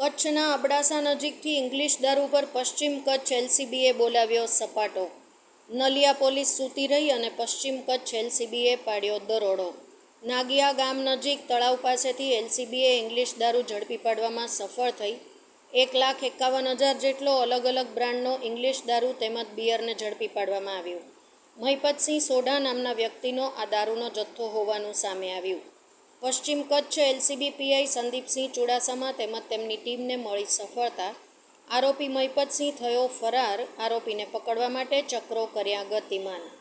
કચ્છના અબડાસા નજીકથી ઇંગ્લિશ દારૂ ઉપર પશ્ચિમ કચ્છ એલસીબીએ બોલાવ્યો સપાટો. નલિયા પોલીસ સૂતી રહી અને પશ્ચિમ કચ્છ એલસીબીએ પાડ્યો દરોડો. નાગિયા ગામ નજીક તળાવ પાસેથી એલસીબીએ ઇંગ્લિશ દારૂ ઝડપી પાડવામાં સફળ થઈ. એક લાખ એકાવન હજાર જેટલો અલગ અલગ બ્રાન્ડનો ઇંગ્લિશ દારૂ તેમજ બિયરને ઝડપી પાડવામાં આવ્યું. મહિપતસિંહ સોઢા નામના વ્યક્તિનો આ દારૂનો જથ્થો હોવાનું સામે આવ્યું. પશ્ચિમ કચ્છ એલસીબી પીઆઈ સંદીપસિંહ ચુડાસમા તેમજ તેમની ટીમને મળી સફળતા. આરોપી મહિપતસિંહ થયો ફરાર. આરોપીને પકડવા માટે ચક્રો કર્યા ગતિમાન.